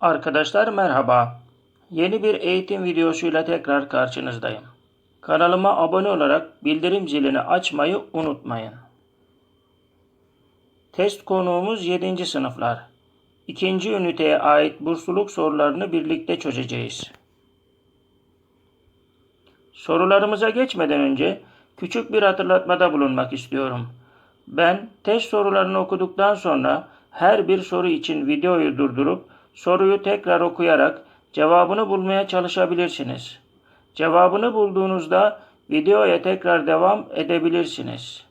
Arkadaşlar merhaba. Yeni bir eğitim videosuyla tekrar karşınızdayım. Kanalıma abone olarak bildirim zilini açmayı unutmayın. Test konuğumuz 7. sınıflar. İkinci üniteye ait bursluluk sorularını birlikte çözeceğiz. Sorularımıza geçmeden önce küçük bir hatırlatmada bulunmak istiyorum. Ben test sorularını okuduktan sonra her bir soru için videoyu durdurup soruyu tekrar okuyarak cevabını bulmaya çalışabilirsiniz. Cevabını bulduğunuzda videoya tekrar devam edebilirsiniz.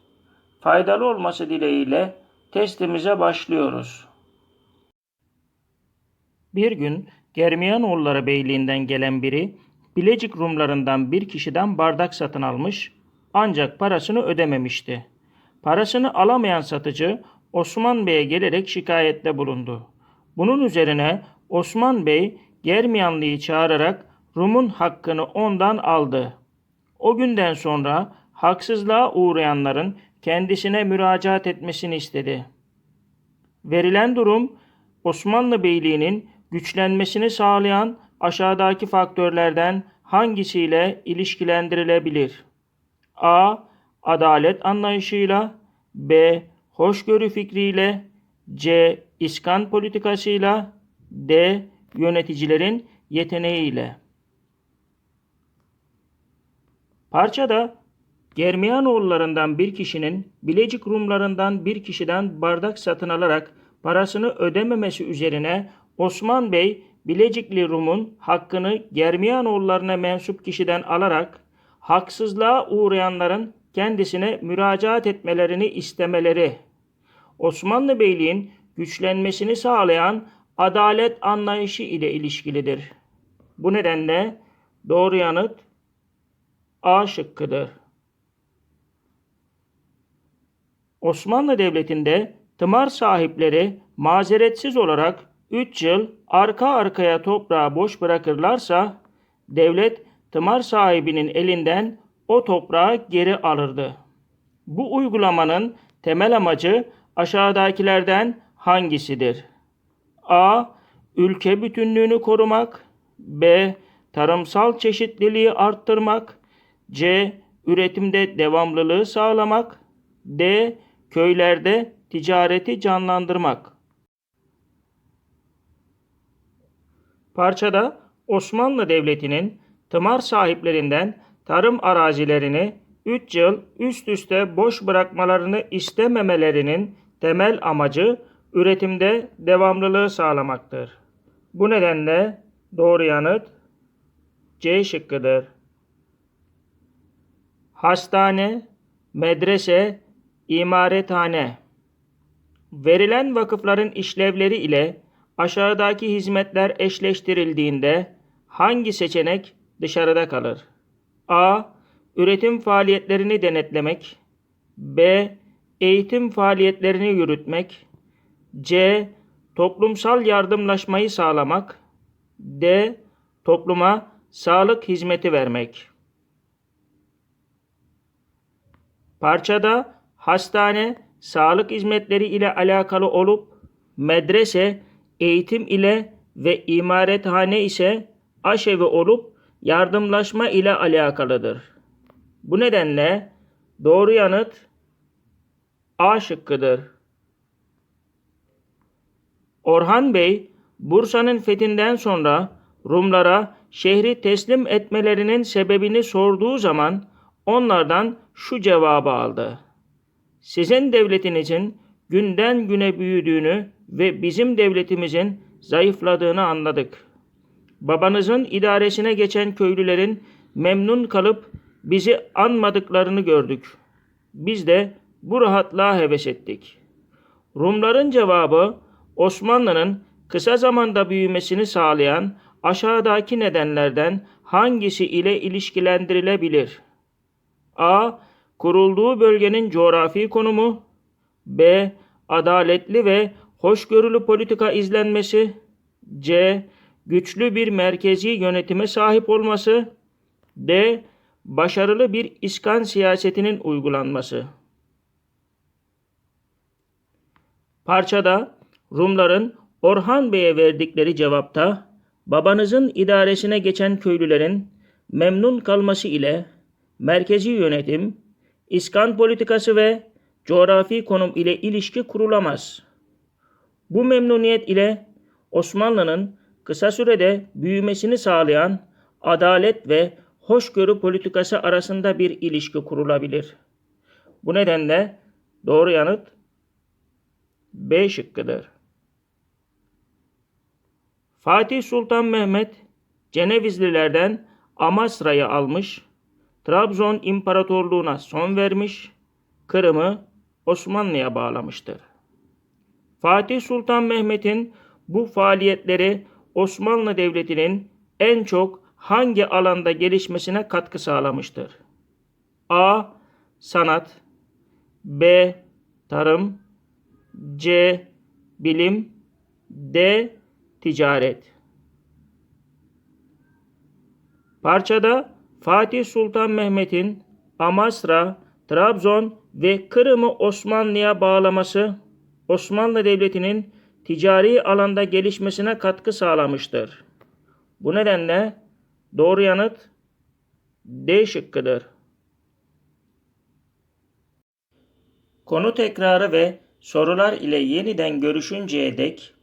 Faydalı olması dileğiyle testimize başlıyoruz. Bir gün Germiyanoğulları Beyliği'nden gelen biri Bilecik Rumlarından bir kişiden bardak satın almış ancak parasını ödememişti. Parasını alamayan satıcı Osman Bey'e gelerek şikayette bulundu. Bunun üzerine Osman Bey Germiyanlı'yı çağırarak Rum'un hakkını ondan aldı. O günden sonra haksızlığa uğrayanların kendisine müracaat etmesini istedi. Verilen durum Osmanlı Beyliği'nin güçlenmesini sağlayan aşağıdaki faktörlerden hangisiyle ilişkilendirilebilir? A. Adalet anlayışıyla B. Hoşgörü fikriyle C. İskan politikasıyla D. Yöneticilerin yeteneğiyle. Parçada Germiyanoğullarından bir kişinin Bilecik Rumlarından bir kişiden bardak satın alarak parasını ödememesi üzerine Osman Bey Bilecikli Rum'un hakkını Germiyanoğullarına mensup kişiden alarak haksızlığa uğrayanların kendisine müracaat etmelerini istemeleri, Osmanlı Beyliğin güçlenmesini sağlayan adalet anlayışı ile ilişkilidir. Bu nedenle doğru yanıt A şıkkıdır. Osmanlı Devleti'nde tımar sahipleri mazeretsiz olarak 3 yıl arka arkaya toprağı boş bırakırlarsa devlet tımar sahibinin elinden o toprağı geri alırdı. Bu uygulamanın temel amacı aşağıdakilerden hangisidir? A. Ülke bütünlüğünü korumak. B. Tarımsal çeşitliliği arttırmak. C. Üretimde devamlılığı sağlamak. D. Köylerde ticareti canlandırmak. Parçada Osmanlı Devleti'nin tımar sahiplerinden tarım arazilerini 3 yıl üst üste boş bırakmalarını istememelerinin temel amacı üretimde devamlılığı sağlamaktır. Bu nedenle doğru yanıt C şıkkıdır. Hastane, medrese, imarethane. Verilen vakıfların işlevleri ile aşağıdaki hizmetler eşleştirildiğinde hangi seçenek dışarıda kalır? A. Üretim faaliyetlerini denetlemek. B. Eğitim faaliyetlerini yürütmek. C. Toplumsal yardımlaşmayı sağlamak. D. Topluma sağlık hizmeti vermek. Parçada hastane sağlık hizmetleri ile alakalı olup medrese eğitim ile ve imarethane ise aşevi olup yardımlaşma ile alakalıdır. Bu nedenle doğru yanıt A şıkkıdır. Orhan Bey, Bursa'nın fethinden sonra Rumlara şehri teslim etmelerinin sebebini sorduğu zaman onlardan şu cevabı aldı. Sizin devletinizin günden güne büyüdüğünü ve bizim devletimizin zayıfladığını anladık. Babanızın idaresine geçen köylülerin memnun kalıp bizi anmadıklarını gördük. Biz de bu rahatlığa heves ettik. Rumların cevabı Osmanlı'nın kısa zamanda büyümesini sağlayan aşağıdaki nedenlerden hangisi ile ilişkilendirilebilir? A. Kurulduğu bölgenin coğrafi konumu B. Adaletli ve hoşgörülü politika izlenmesi C. Güçlü bir merkezi yönetime sahip olması D. Başarılı bir iskan siyasetinin uygulanması. Parçada Rumların Orhan Bey'e verdikleri cevapta babanızın idaresine geçen köylülerin memnun kalması ile merkezi yönetim, iskan politikası ve coğrafi konum ile ilişki kurulamaz. Bu memnuniyet ile Osmanlı'nın kısa sürede büyümesini sağlayan adalet ve hoşgörü politikası arasında bir ilişki kurulabilir. Bu nedenle doğru yanıt B şıkkıdır. Fatih Sultan Mehmet Cenevizlilerden Amasra'yı almış, Trabzon İmparatorluğu'na son vermiş, Kırım'ı Osmanlı'ya bağlamıştır. Fatih Sultan Mehmet'in bu faaliyetleri Osmanlı Devleti'nin en çok hangi alanda gelişmesine katkı sağlamıştır? A. Sanat B. Tarım C. Bilim D. Ticaret Parçada Fatih Sultan Mehmet'in Amasra, Trabzon ve Kırım'ı Osmanlı'ya bağlaması Osmanlı Devleti'nin ticari alanda gelişmesine katkı sağlamıştır. Bu nedenle doğru yanıt D şıkkıdır. Konu tekrarı ve sorular ile yeniden görüşünceye dek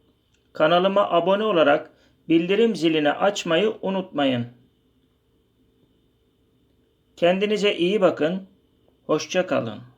kanalıma abone olarak bildirim zilini açmayı unutmayın. Kendinize iyi bakın. Hoşça kalın.